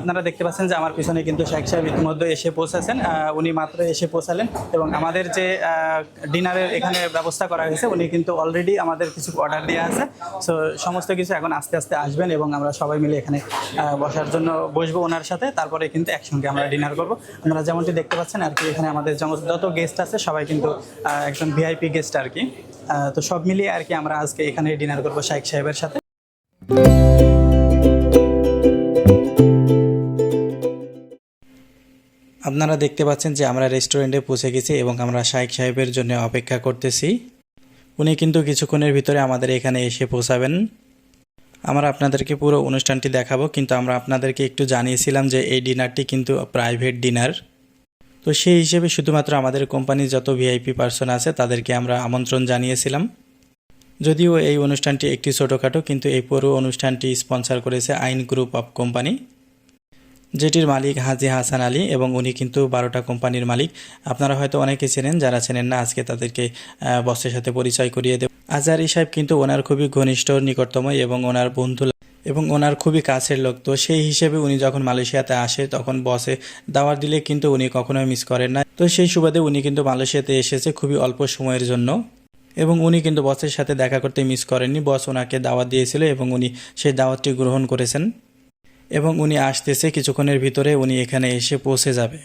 আপনারা দেখতে পাচ্ছেন যে আমার পিছনে কিন্তু শেখ সাহেব ইতিমধ্যে এসে পৌঁছেছেন। উনি মাত্র এসে পৌঁছালেন এবং আমাদের যে ডিনারের এখানে ব্যবস্থা করা হয়েছে, উনি কিন্তু অলরেডি আমাদের কিছু অর্ডার দেওয়া আছে। সো সমস্ত কিছু এখন আস্তে আস্তে আসবেন এবং আমরা সবাই মিলে এখানে বসার জন্য বসবো ওনার সাথে। তারপরে কিন্তু একসঙ্গে আমরা ডিনার করব। আপনারা যেমনটি দেখতে পাচ্ছেন আর কি, এখানে আমাদের যত গেস্ট আছে, সবাই কিন্তু একজন ভিআইপি গেস্ট আর কি। তো সব মিলিয়ে আর কি আমরা আজকে এখানে ডিনার করব শাইখ সাহেবের সাথে। আপনারা দেখতে পাচ্ছেন যে আমরা রেস্টুরেন্টে পৌঁছে গেছি এবং আমরা শাইখ সাহেবের জন্য অপেক্ষা করতেছি। উনি কিন্তু কিছুক্ষণের ভিতরে আমাদের এখানে এসে পৌঁছাবেন। আমরা আপনাদেরকে পুরো অনুষ্ঠানটি দেখাবো, কিন্তু আমরা আপনাদেরকে একটু জানিয়েছিলাম যে এই ডিনারটি কিন্তু প্রাইভেট ডিনার। তো সেই হিসেবে শুধুমাত্র আমাদের কোম্পানির যত ভিআইপি পার্সন আছে, তাদেরকে আমরা আমন্ত্রণ জানিয়েছিলাম। যদিও এই অনুষ্ঠানটি একটি ছোটোখাটো, কিন্তু এই পুরো অনুষ্ঠানটি স্পন্সর করেছে আইন গ্রুপ অফ কোম্পানি। যেটির মালিক হাজি হাসান আলী এবং উনি কিন্তু বারোটা কোম্পানির মালিক। আপনারা হয়তো অনেকে চেনেন, যারা চেনেন না, আজকে তাদেরকে বসের সাথে পরিচয় করিয়ে দেব। আজারি সাহেব কিন্তু ওনার খুবই ঘনিষ্ঠ নিকটতম এবং ওনার বন্ধু এবং ওনার খুবই কাছের লোক। তো সেই হিসেবে উনি যখন মালয়েশিয়াতে আসে, তখন বসে দাওয়াত দিলে কিন্তু উনি কখনোই মিস করেন না। তো সেই সুবাদে উনি কিন্তু মালয়েশিয়াতে এসেছে খুবই অল্প সময়ের জন্য এবং উনি কিন্তু বসের সাথে দেখা করতে মিস করেননি। বস ওনাকে দাওয়াত দিয়েছিল এবং উনি সেই দাওয়াতটি গ্রহণ করেছেন। এবং উনি আসতেছে কিছুক্ষণের ভিতরে উনি এখানে এসে পৌঁছে যাবে।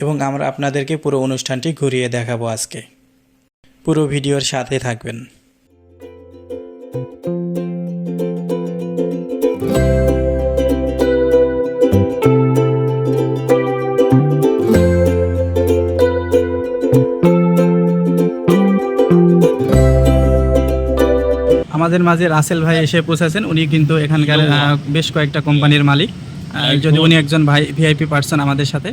এবং আমরা আপনাদেরকে পুরো অনুষ্ঠানটি ঘুরিয়ে দেখাবো আজকে। পুরো ভিডিওর সাথে থাকবেন। আমাদের মাঝে রাসেল ভাই এসে পৌঁছেছেন। উনি কিন্তু এখানকার বেশ কয়েকটা কোম্পানির মালিক। যদি উনি একজন ভাই ভিআইপি পার্সন আমাদের সাথে।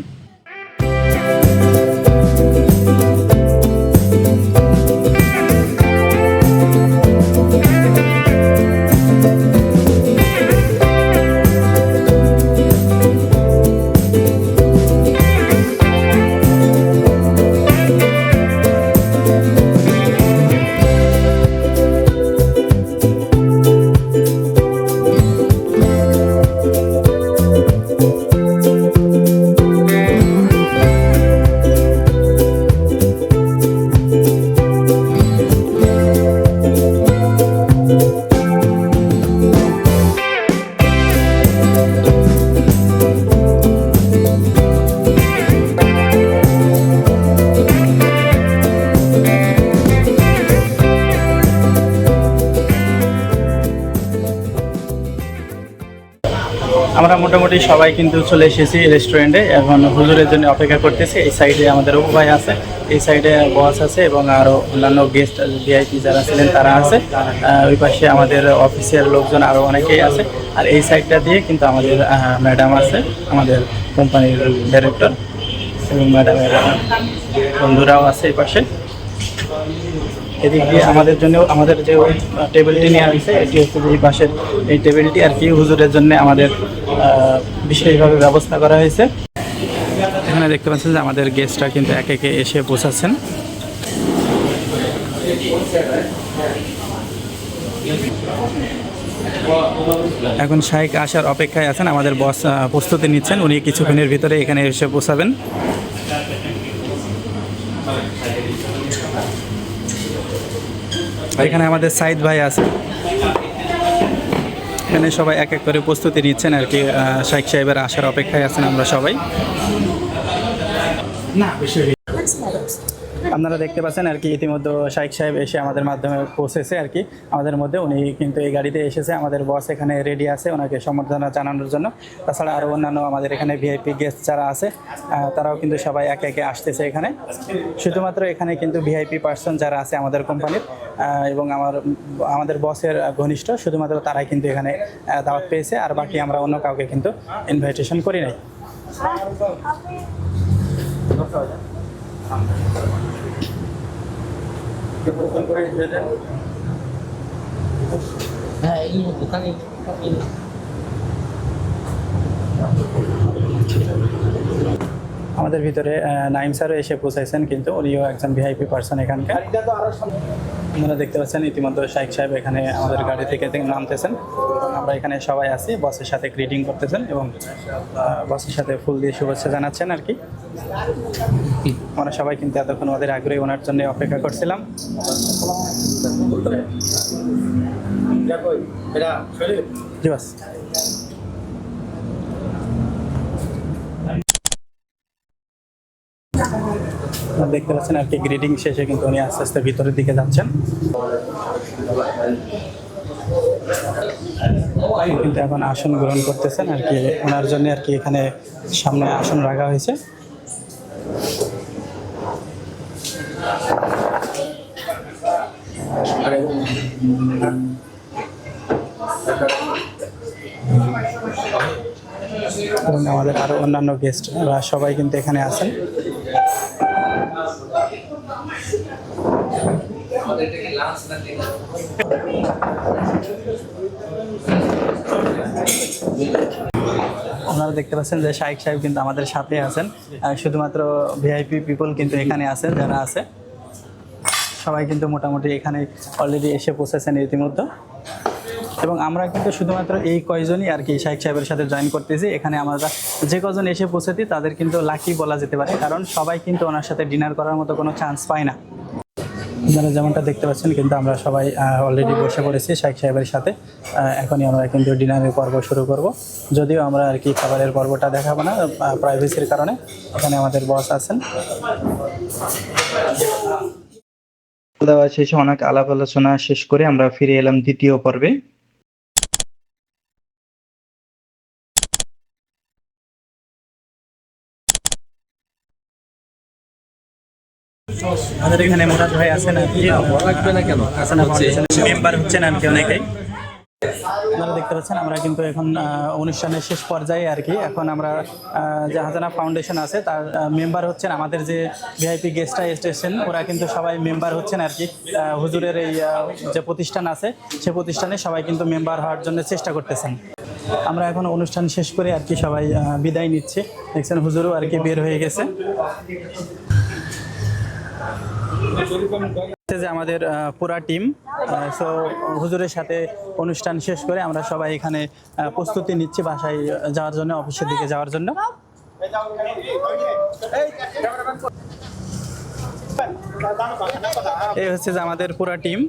আমরা মোটামুটি সবাই কিন্তু চলে এসেছি রেস্টুরেন্টে এখন হুজুরের জন্য অপেক্ষা করতেছি। এই সাইডে আমাদের ভাই আছে। এই সাইডে বস আছে এবং আরও অন্যান্য গেস্ট ভিআইপি যারা ছিলেন তারা আছে। ওই পাশে আমাদের অফিসের লোকজন আরও অনেকেই আছে। আর এই সাইডটা দিয়ে কিন্তু আমাদের ম্যাডাম আছে, আমাদের কোম্পানির ডাইরেক্টর এবং ম্যাডামের বন্ধুরাও আছে এই পাশে। এদিক দিয়ে আমাদের জন্য আমাদের যে টেবিলটি নেওয়া হয়েছে, এটি হচ্ছে যে পাশের এই টেবিলটি আর কি, হুজুরের জন্য আমাদের বিশেষভাবে ব্যবস্থা করা হয়েছে। এখানে দেখতে পাচ্ছেন যে আমাদের গেস্টরা কিন্তু এক একে এসে পৌঁছাচ্ছেন এখন শাইক আসার অপেক্ষায় আছেন, আমাদের বস প্রস্তুতি নিচ্ছেন, উনি কিছুক্ষণের ভিতরে এখানে এসে পৌঁছাবেন এখানে আমাদের সাইদ ভাই আছে। এখানে সবাই এক এক করে প্রস্তুতি নিচ্ছেন আর কি শাইখ সাহেবের আসার অপেক্ষায় আছেন আমরা সবাই। না আপনারা দেখতে পাচ্ছেন আর কি, ইতিমধ্যে শাইখ সাহেব এসে আমাদের মাধ্যমে পৌঁছেছে আর কি। আমাদের মধ্যে উনি কিন্তু এই গাড়িতে এসেছে, আমাদের বস এখানে রেডি আছে ওনাকে সম্বর্ধনা জানানোর জন্য। তাছাড়া আরও অন্যান্য আমাদের এখানে ভিআইপি গেস্ট যারা আছে তারাও কিন্তু সবাই একে একে আসতেছে এখানে। শুধুমাত্র এখানে কিন্তু ভিআইপি পার্সন যারা আছে আমাদের কোম্পানির এবং আমার, আমাদের বসের ঘনিষ্ঠ, শুধুমাত্র তারাই কিন্তু এখানে দাওয়াত পেয়েছে। আর বাকি আমরা অন্য কাউকে কিন্তু ইনভাইটেশন করি নাই। হ্যাঁ এই আমাদের ভিতরে আহ, নাইম স্যারও এসে পৌঁছাইছেন কিন্তু উনিও একজন ভিআইপি পার্সন এখানকার। আপনারা দেখতে পাচ্ছেন ইতিমধ্যে শাইক সাহেব এখানে আমাদের গাড়ি থেকে নামতেছেন। আমরা এখানে সবাই আছি বসের সাথে গ্রিটিং করতেছেন এবং বসের সাথে ফুল দিয়ে শুভেচ্ছা জানাচ্ছেন আর কি। আমরা সবাই কিন্তু এতক্ষণ ওদের আগ্রহী ওনার জন্য অপেক্ষা করছিলাম। দেখতে পাচ্ছেন আর কি গ্রিডিং শেষে কিন্তু উনি আস্তে আস্তে ভিতরের দিকে যাচ্ছেন। কিন্তু এখন আসন গ্রহণ করতেছেন আর কি, ওনার জন্য আর কি এখানে সামনে আসন রাখা হয়েছে এবং আমাদের আরও অন্যান্য গেস্টরা সবাই কিন্তু এখানে আছেন। আপনারা দেখতে পাচ্ছেন যে শাইক সাহেব কিন্তু আমাদের সাথে আছেন। শুধুমাত্র ভিআইপি পিপল কিন্তু এখানে আছে, যারা আছে। সবাই কিন্তু মোটামুটি এখানে অলরেডি এসে পৌঁছেছেন ইতিমধ্যে। এবং আমরা কিন্তু শুধুমাত্র এই কয়জনই আর কি শাইক সাহেবের সাথে জয়েন করতেছি। এখানে আমরা যে কজন এসে পৌঁছেছি তাদের কিন্তু লাকি বলা যেতে পারে, কারণ সবাই কিন্তু ওনার সাথে ডিনার করার মতো কোনো চান্স পায় না। আপনারা যেমনটা দেখতে পাচ্ছেন, কিন্তু আমরা সবাই অলরেডি বসে পড়েছি শাইক সাহেবের সাথে। এখনই আমরা কিন্তু ডিনারের পর্ব শুরু করব। যদিও আমরা আর কি খাবারের পর্বটা দেখাবো না প্রাইভেসির কারণে। এখানে আমাদের বস আছেন। শেষে অনেক আলাপ আলোচনা শেষ করে আমরা ফিরে এলাম দ্বিতীয় পর্বে। আমাদের এখানে মুরাদ ভাই আছেন আর কি লাগবে না কেন? মেম্বার হচ্ছেন আর কি অনেকেই। আপনারা দেখতে পাচ্ছেন আমরা কিন্তু এখন অনুষ্ঠানের শেষ পর্যায়ে আর কি। এখন আমরা যে হাসানা ফাউন্ডেশন আছে তার মেম্বার হচ্ছেন আমাদের যে ভিআইপি গেস্টরা এসেছেন ওরা কিন্তু সবাই মেম্বার হচ্ছেন আর কি। হুজুরের এই যে প্রতিষ্ঠান আছে সে প্রতিষ্ঠানে সবাই কিন্তু মেম্বার হওয়ার জন্য চেষ্টা করতেছেন। আমরা এখন অনুষ্ঠান শেষ করে আর কি সবাই বিদায় নিচ্ছে। দেখছেন হুজুরও আর কি বের হয়ে গেছে। যে আমাদের পুরা টিম সো হুজুরের সাথে অনুষ্ঠান শেষ করে আমরা সবাই এখানে প্রস্তুতি নিচ্ছি বাসায় যাওয়ার জন্য, অফিসের দিকে যাওয়ার জন্য। এই হচ্ছে যে আমাদের পুরা টিম।